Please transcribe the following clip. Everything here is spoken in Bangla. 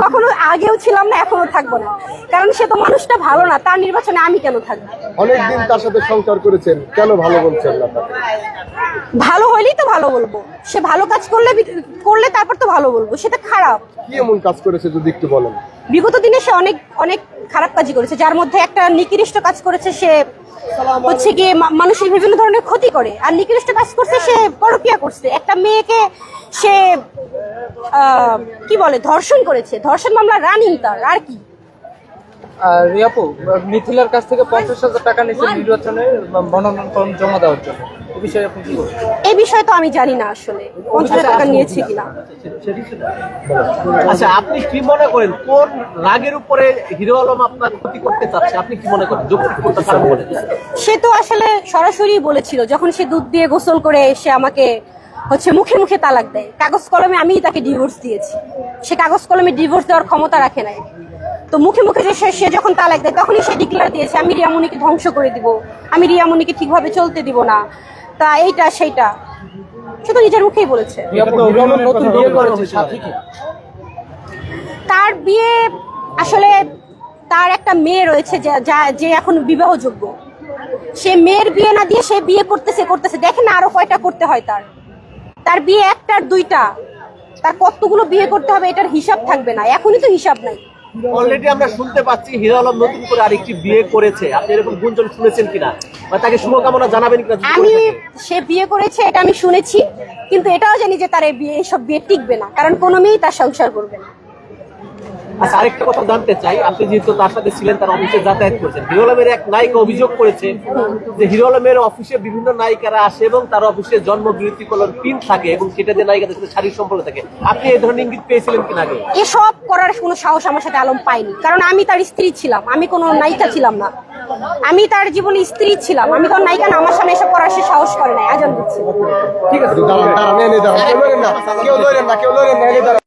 কখনো আগেও ছিলাম না এখনও থাকব না। কারণ সে তো মানুষটা ভালো না তার নির্বাচনে আমি কেন থাকব? অনেকদিন তার সাথে সংসার করেছেন কেন ভালো বলছেন না ভালো হইলেই তো ভালো বলব। সে ভালো কাজ করলে করলে তারপর তো ভালো বলব সেটা খারাপ। কি এমন কাজ করেছে যদি একটু বলেন? বিগত দিনে সে অনেক অনেক খারাপ কাজই করেছে। যার মধ্যে একটা নিকৃষ্ট কাজ করেছে সে হচ্ছে মা- মানুষের বিভিন্ন ধরনের ক্ষতি করে। আর নিকৃষ্ট কাজ করছে, সে পরকিয়া করছে। একটা মেয়েকে সে কি বলে, ধর্ষণ করেছে। ধর্ষণ মামলা রানিং তার, আর কি? আর রিয়াপু মিথিলার কাছ থেকে পঞ্চাশ হাজার টাকা নির্বাচনে মনোনয়ন ফর্ম জমা দেওয়ার জন্য। এ বিষয়ে আপনি কি বলবেন? এই বিষয়ে তো আমি জানি না আসলে। পঞ্চাশ হাজার টাকা নিয়েছে কিনা। আচ্ছা আপনি কি মনে করেন কোন রাগের উপরে হিরো আলম আপনার ক্ষতি করতে চাচ্ছে? আপনি কি মনে করেন যুক্তি করতে বলে সে তো আসলে সরাসরি বলেছিল যখন সে দুধ দিয়ে গোসল করে সে আমাকে হচ্ছে মুখে মুখে তালাক দেয়। কাগজ কলমে আমি তাকে ডিভোর্স দিয়েছি। সে কাগজ কলমে ডিভোর্স দেওয়ার ক্ষমতা রাখে নাই। তো মুখে মুখে যে সে- যখন তালাক দেয় তখনই সে ডিক্লেয়ার দিয়েছে আমি রিয়ামনিকে ধ্বংস করে দিব। আমি রিয়ামনিকে ঠিকভাবে চলতে দিব না। তা এইটা সেইটা। সে তো নিজের মুখেই বলেছে। সাথী কি তার বিয়ে আসলে তার একটা মেয়ে রয়েছে যা- যা- যে এখন বিবাহযোগ্য। সে মেয়ের বিয়ে না দিয়ে সে বিয়ে করতেছে করতেছে। দেখেন না আরও কয়টা করতে হয় তার। তার বিয়ে একটার দুইটা। তার কতগুলো বিয়ে করতে হবে এটার হিসাব থাকবে না। এখনই তো হিসাব নাই। অলরেডি আমরা শুনতে পাচ্ছি হিরো আলম নতুন করে আরেকটি বিয়ে করেছে। আপনি এরকম গুঞ্জন শুনেছেন কিনা? বা তাকে শুভকামনা জানাবেন কিনা আমি সে বিয়ে করেছে এটা আমি শুনেছি কিন্তু এটাও জানি যে তার এই বিয়ে এসব বিয়ে টিকবে না কারণ কোনো মেয়েই তার সংসার করবে না। আচ্ছা আরেকটা কথা জানতে চাই। আপনি যেহেতু তার সাথে ছিলেন তার অফিসে যাতায়াত করেছেন। হিরো আলমের এক নায়িকা অভিযোগ করেছে যে হিরো আলমের অফিসে বিভিন্ন নায়িকারা আসে এবং তার অফিসে জন্ম বিরতি কলর পিন থাকে এবং সেটা দিয়ে নায়িকাদের সাথে শারীরিক সম্পর্ক থাকে। আপনি এই ধরনের ইঙ্গিত পেয়েছিলেন কিনা আগে? এসব করার কোনো সাহস আমার সাথে আলম পাইনি কারণ আমি তার স্ত্রী ছিলাম আমি কোনো নায়িকা ছিলাম না। আমি তার জীবনে স্ত্রী ছিলাম আমি কোনো নায়িকা না আমার সামনে এসব করার সে সাহস করে নাই। আজান দিচ্ছি। দাঁড়ান দাঁড়ান দাঁড়ান। না কেউ লড়েন না কেউ লড়েন না এনে দাঁড়ান।